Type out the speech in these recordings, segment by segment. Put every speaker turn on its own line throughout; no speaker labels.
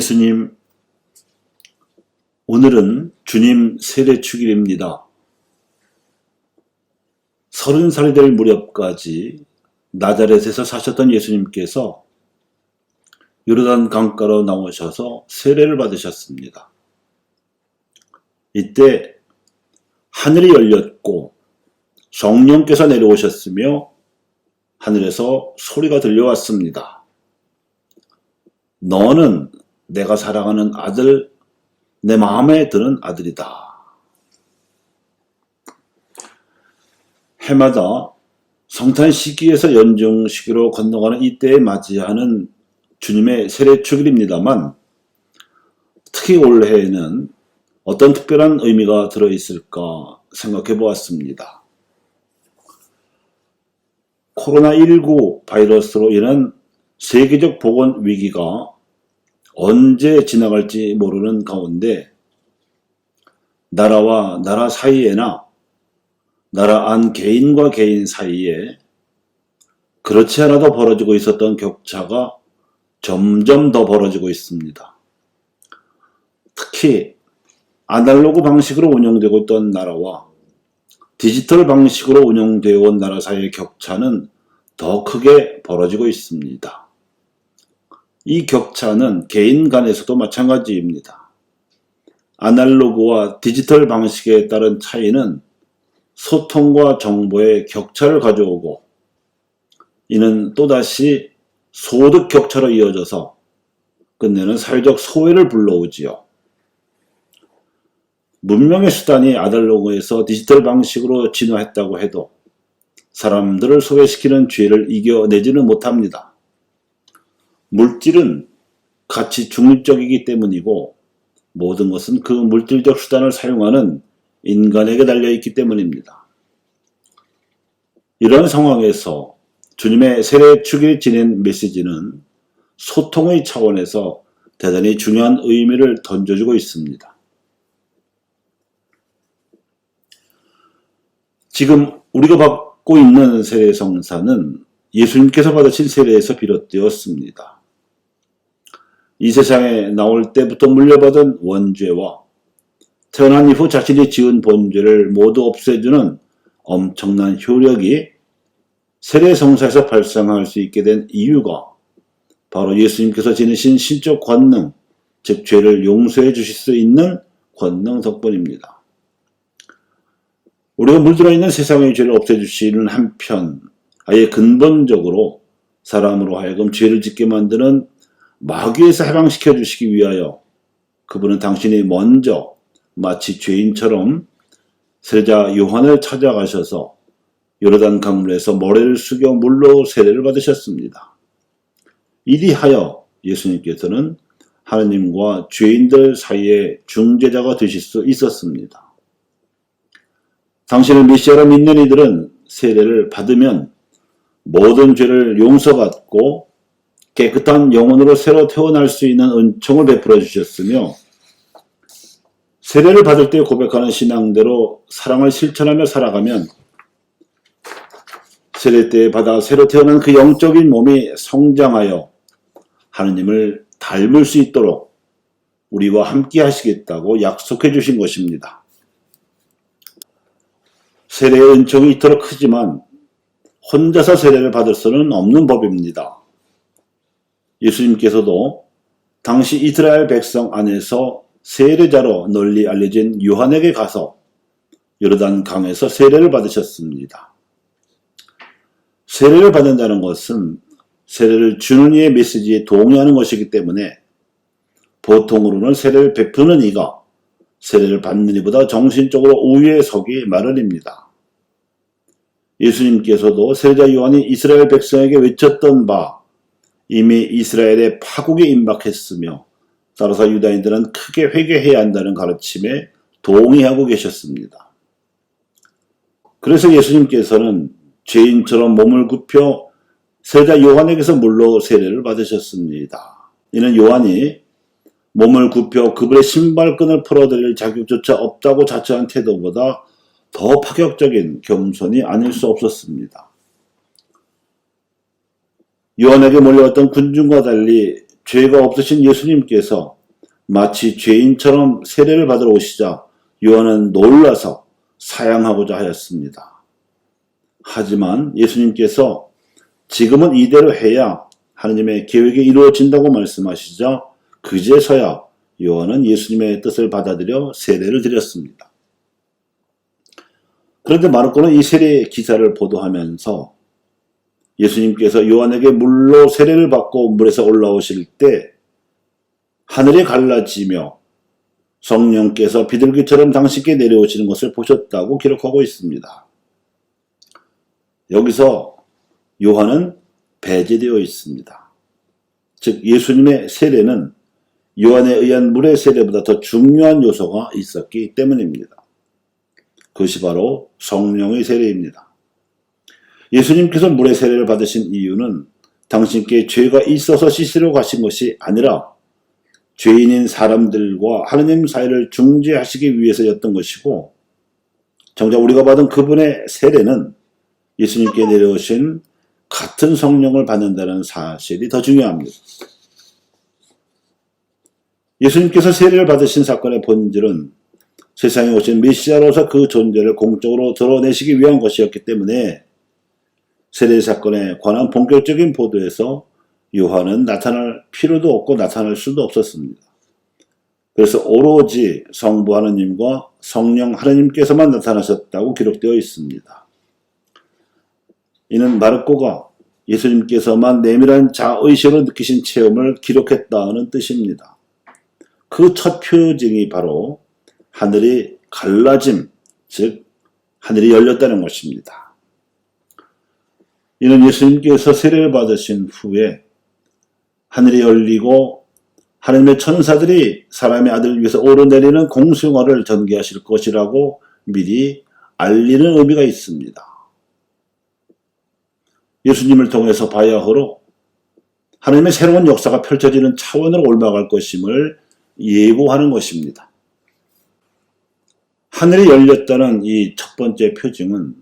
예수님, 오늘은 주님 세례 축일입니다. 서른 살이 될 무렵까지 나자렛에서 사셨던 예수님께서 요르단 강가로 나오셔서 세례를 받으셨습니다. 이때 하늘이 열렸고 성령께서 내려오셨으며 하늘에서 소리가 들려왔습니다. 너는 내가 사랑하는 아들, 내 마음에 드는 아들이다. 해마다 성탄 시기에서 연중 시기로 건너가는 이때에 맞이하는 주님의 세례 축일입니다만 특히 올해에는 어떤 특별한 의미가 들어있을까 생각해 보았습니다. 코로나19 바이러스로 인한 세계적 보건 위기가 언제 지나갈지 모르는 가운데 나라와 나라 사이에나 나라 안 개인과 개인 사이에 그렇지 않아도 벌어지고 있었던 격차가 점점 더 벌어지고 있습니다. 특히 아날로그 방식으로 운영되고 있던 나라와 디지털 방식으로 운영되어 온 나라 사이의 격차는 더 크게 벌어지고 있습니다. 이 격차는 개인 간에서도 마찬가지입니다. 아날로그와 디지털 방식에 따른 차이는 소통과 정보의 격차를 가져오고 이는 또다시 소득 격차로 이어져서 끝내는 사회적 소외를 불러오지요. 문명의 수단이 아날로그에서 디지털 방식으로 진화했다고 해도 사람들을 소외시키는 죄를 이겨내지는 못합니다. 물질은 가치 중립적이기 때문이고 모든 것은 그 물질적 수단을 사용하는 인간에게 달려있기 때문입니다. 이런 상황에서 주님의 세례 축일 지낸 메시지는 소통의 차원에서 대단히 중요한 의미를 던져주고 있습니다. 지금 우리가 받고 있는 세례 성사는 예수님께서 받으신 세례에서 비롯되었습니다. 이 세상에 나올 때부터 물려받은 원죄와 태어난 이후 자신이 지은 본죄를 모두 없애주는 엄청난 효력이 세례 성사에서 발생할 수 있게 된 이유가 바로 예수님께서 지니신 신적 권능, 즉 죄를 용서해 주실 수 있는 권능 덕분입니다. 우리가 물들어 있는 세상의 죄를 없애주시는 한편 아예 근본적으로 사람으로 하여금 죄를 짓게 만드는 마귀에서 해방시켜 주시기 위하여 그분은 당신이 먼저 마치 죄인처럼 세자 요한을 찾아가셔서 요르단 강물에서 머리를 숙여 물로 세례를 받으셨습니다. 이리하여 예수님께서는 하느님과 죄인들 사이에 중재자가 되실 수 있었습니다. 당신을 메시아로 믿는 이들은 세례를 받으면 모든 죄를 용서받고 깨끗한 영혼으로 새로 태어날 수 있는 은총을 베풀어 주셨으며 세례를 받을 때 고백하는 신앙대로 사랑을 실천하며 살아가면 세례 때 받아 새로 태어난 그 영적인 몸이 성장하여 하느님을 닮을 수 있도록 우리와 함께 하시겠다고 약속해 주신 것입니다. 세례의 은총이 이토록 크지만 혼자서 세례를 받을 수는 없는 법입니다. 예수님께서도 당시 이스라엘 백성 안에서 세례자로 널리 알려진 요한에게 가서 요르단 강에서 세례를 받으셨습니다. 세례를 받는다는 것은 세례를 주는 이의 메시지에 동의하는 것이기 때문에 보통으로는 세례를 베푸는 이가 세례를 받는 이보다 정신적으로 우위에 서기 마련입니다. 예수님께서도 세례자 요한이 이스라엘 백성에게 외쳤던 바 이미 이스라엘의 파국에 임박했으며 따라서 유다인들은 크게 회개해야 한다는 가르침에 동의하고 계셨습니다. 그래서 예수님께서는 죄인처럼 몸을 굽혀 세자 요한에게서 물로 세례를 받으셨습니다. 이는 요한이 몸을 굽혀 그분의 신발끈을 풀어드릴 자격조차 없다고 자처한 태도보다 더 파격적인 겸손이 아닐 수 없었습니다. 요한에게 몰려왔던 군중과 달리 죄가 없으신 예수님께서 마치 죄인처럼 세례를 받으러 오시자 요한은 놀라서 사양하고자 하였습니다. 하지만 예수님께서 지금은 이대로 해야 하느님의 계획이 이루어진다고 말씀하시자 그제서야 요한은 예수님의 뜻을 받아들여 세례를 드렸습니다. 그런데 마르코는 이 세례 기사를 보도하면서 예수님께서 요한에게 물로 세례를 받고 물에서 올라오실 때 하늘이 갈라지며 성령께서 비둘기처럼 당신께 내려오시는 것을 보셨다고 기록하고 있습니다. 여기서 요한은 배제되어 있습니다. 즉 예수님의 세례는 요한에 의한 물의 세례보다 더 중요한 요소가 있었기 때문입니다. 그것이 바로 성령의 세례입니다. 예수님께서 물의 세례를 받으신 이유는 당신께 죄가 있어서 씻으러 가신 것이 아니라 죄인인 사람들과 하느님 사이를 중재하시기 위해서였던 것이고 정작 우리가 받은 그분의 세례는 예수님께 내려오신 같은 성령을 받는다는 사실이 더 중요합니다. 예수님께서 세례를 받으신 사건의 본질은 세상에 오신 메시아로서 그 존재를 공적으로 드러내시기 위한 것이었기 때문에 세례 사건에 관한 본격적인 보도에서 요한은 나타날 필요도 없고 나타날 수도 없었습니다. 그래서 오로지 성부 하느님과 성령 하느님께서만 나타나셨다고 기록되어 있습니다. 이는 마르코가 예수님께서만 내밀한 자의식으로 느끼신 체험을 기록했다는 뜻입니다. 그 첫 표징이 바로 하늘이 갈라짐, 즉 하늘이 열렸다는 것입니다. 이는 예수님께서 세례를 받으신 후에 하늘이 열리고 하나님의 천사들이 사람의 아들을 위해서 오르내리는 공생활을 전개하실 것이라고 미리 알리는 의미가 있습니다. 예수님을 통해서 바야흐로 하나님의 새로운 역사가 펼쳐지는 차원으로 올라갈 것임을 예고하는 것입니다. 하늘이 열렸다는 이 첫 번째 표징은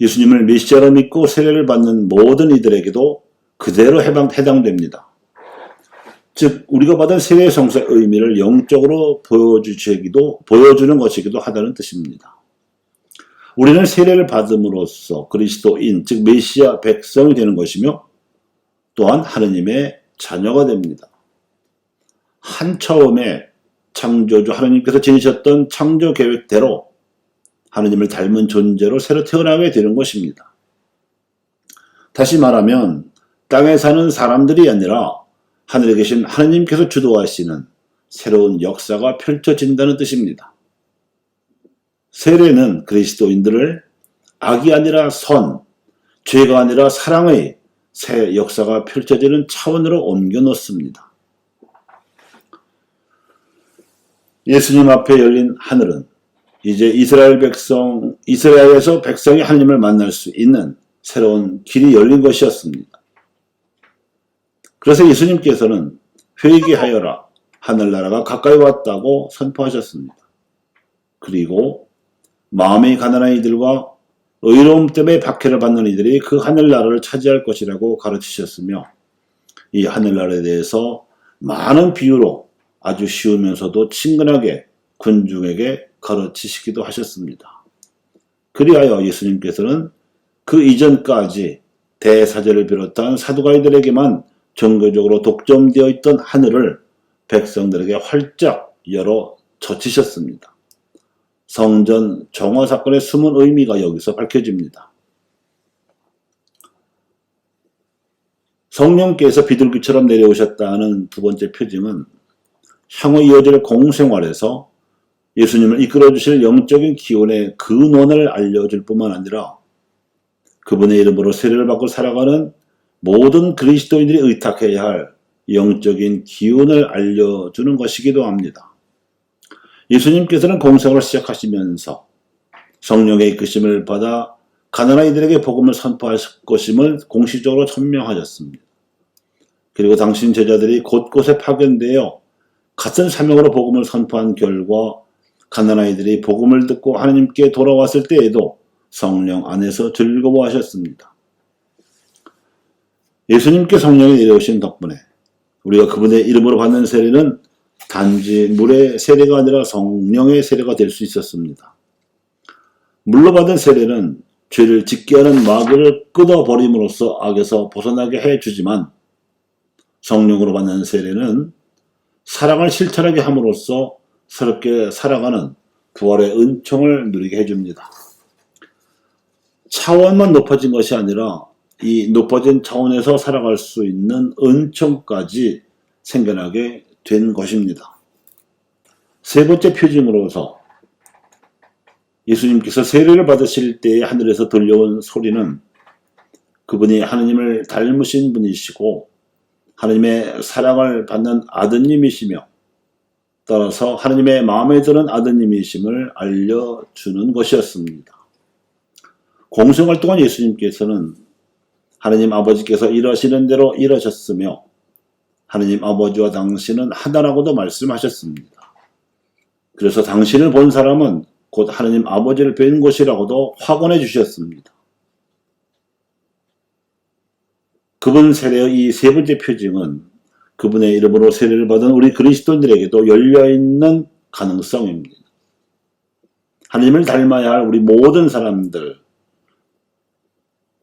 예수님을 메시아로 믿고 세례를 받는 모든 이들에게도 그대로 해당, 해당됩니다. 즉, 우리가 받은 세례 성사의 의미를 영적으로 보여주기도, 보여주는 것이기도 하다는 뜻입니다. 우리는 세례를 받음으로써 그리스도인, 즉 메시아 백성이 되는 것이며 또한 하느님의 자녀가 됩니다. 한 처음에 창조주 하느님께서 지니셨던 창조 계획대로 하느님을 닮은 존재로 새로 태어나게 되는 것입니다. 다시 말하면 땅에 사는 사람들이 아니라 하늘에 계신 하느님께서 주도하시는 새로운 역사가 펼쳐진다는 뜻입니다. 세례는 그리스도인들을 악이 아니라 선, 죄가 아니라 사랑의 새 역사가 펼쳐지는 차원으로 옮겨 놓습니다. 예수님 앞에 열린 하늘은 이제 이스라엘 백성, 이스라엘에서 백성이 하나님을 만날 수 있는 새로운 길이 열린 것이었습니다. 그래서 예수님께서는 회개하여라 하늘나라가 가까이 왔다고 선포하셨습니다. 그리고 마음이 가난한 이들과 의로움 때문에 박해를 받는 이들이 그 하늘나라를 차지할 것이라고 가르치셨으며 이 하늘나라에 대해서 많은 비유로 아주 쉬우면서도 친근하게 군중에게 가르치시기도 하셨습니다. 그리하여 예수님께서는 그 이전까지 대사제를 비롯한 사두가이들에게만 정교적으로 독점되어 있던 하늘을 백성들에게 활짝 열어 젖히셨습니다. 성전 정화 사건의 숨은 의미가 여기서 밝혀집니다. 성령께서 비둘기처럼 내려오셨다는 두 번째 표징은 향후 이어질 공생활에서 예수님을 이끌어 주실 영적인 기원의 근원을 알려줄 뿐만 아니라 그분의 이름으로 세례를 받고 살아가는 모든 그리스도인들이 의탁해야 할 영적인 기운을 알려주는 것이기도 합니다. 예수님께서는 공생을 시작하시면서 성령의 이끄심을 받아 가난한 이들에게 복음을 선포하실 것임을 공식적으로 천명하셨습니다. 그리고 당신 제자들이 곳곳에 파견되어 같은 사명으로 복음을 선포한 결과 가난한 이들이 복음을 듣고 하나님께 돌아왔을 때에도 성령 안에서 즐거워하셨습니다. 예수님께 성령이 내려오신 덕분에 우리가 그분의 이름으로 받는 세례는 단지 물의 세례가 아니라 성령의 세례가 될 수 있었습니다. 물로 받은 세례는 죄를 짓게 하는 마귀를 끊어버림으로써 악에서 벗어나게 해주지만 성령으로 받는 세례는 사랑을 실천하게 함으로써 새롭게 살아가는 부활의 은총을 누리게 해줍니다. 차원만 높아진 것이 아니라 이 높아진 차원에서 살아갈 수 있는 은총까지 생겨나게 된 것입니다. 세 번째 표징으로서 예수님께서 세례를 받으실 때에 하늘에서 들려온 소리는 그분이 하느님을 닮으신 분이시고 하느님의 사랑을 받는 아드님이시며 따라서 하느님의 마음에 드는 아드님이심을 알려주는 것이었습니다. 공생활 동안 예수님께서는 하느님 아버지께서 일하시는 대로 일하셨으며 하느님 아버지와 당신은 하나라고도 말씀하셨습니다. 그래서 당신을 본 사람은 곧 하느님 아버지를 뵌 것이라고도 확언해 주셨습니다. 그분 세례의 이 세 번째 표징은 그분의 이름으로 세례를 받은 우리 그리스도인들에게도 열려있는 가능성입니다. 하나님을 닮아야 할 우리 모든 사람들,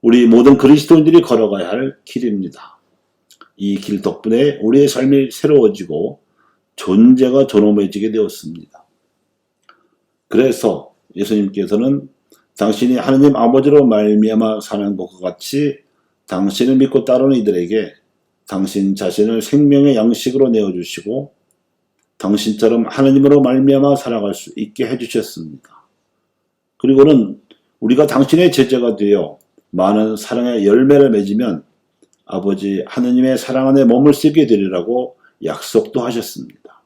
우리 모든 그리스도인들이 걸어가야 할 길입니다. 이 길 덕분에 우리의 삶이 새로워지고 존재가 존엄해지게 되었습니다. 그래서 예수님께서는 당신이 하느님 아버지로 말미암아 사는 것과 같이 당신을 믿고 따르는 이들에게 당신 자신을 생명의 양식으로 내어주시고 당신처럼 하느님으로 말미암아 살아갈 수 있게 해주셨습니다. 그리고는 우리가 당신의 제자가 되어 많은 사랑의 열매를 맺으면 아버지 하느님의 사랑 안에 몸을 쓰게 되리라고 약속도 하셨습니다.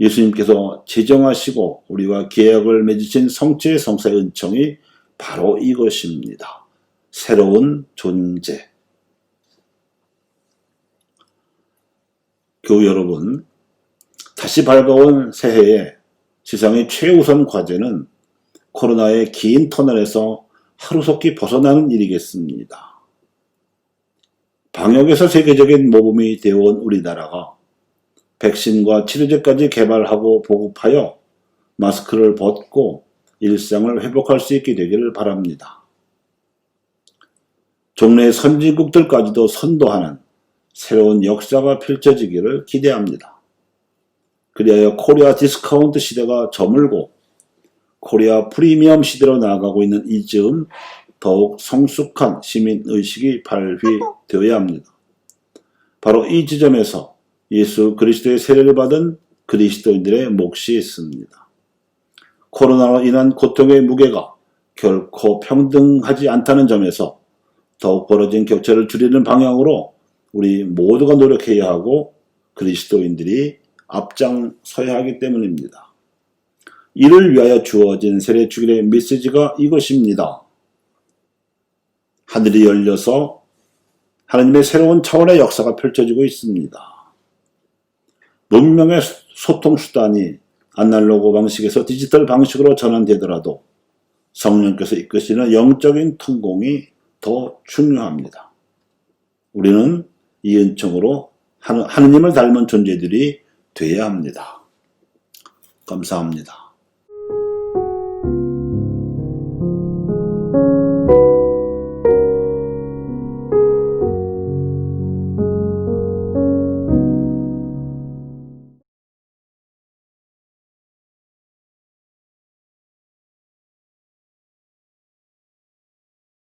예수님께서 제정하시고 우리와 계약을 맺으신 성체의 성사의 은총이 바로 이것입니다. 새로운 존재. 교우 여러분, 다시 밝아온 새해에 세상의 최우선 과제는 코로나의 긴 터널에서 하루속히 벗어나는 일이겠습니다. 방역에서 세계적인 모범이 되어온 우리나라가 백신과 치료제까지 개발하고 보급하여 마스크를 벗고 일상을 회복할 수 있게 되기를 바랍니다. 종래 선진국들까지도 선도하는 새로운 역사가 펼쳐지기를 기대합니다. 그리하여 코리아 디스카운트 시대가 저물고 코리아 프리미엄 시대로 나아가고 있는 이 즈음 더욱 성숙한 시민의식이 발휘되어야 합니다. 바로 이 지점에서 예수 그리스도의 세례를 받은 그리스도인들의 몫이 있습니다. 코로나로 인한 고통의 무게가 결코 평등하지 않다는 점에서 더욱 벌어진 격차를 줄이는 방향으로 우리 모두가 노력해야 하고 그리스도인들이 앞장서야 하기 때문입니다. 이를 위하여 주어진 세례 주일의 메시지가 이것입니다. 하늘이 열려서 하나님의 새로운 차원의 역사가 펼쳐지고 있습니다. 문명의 소통 수단이 아날로그 방식에서 디지털 방식으로 전환되더라도 성령께서 이끄시는 영적인 통공이 더 중요합니다. 우리는 이 은총으로 하느님을 닮은 존재들이 되어야 합니다. 감사합니다.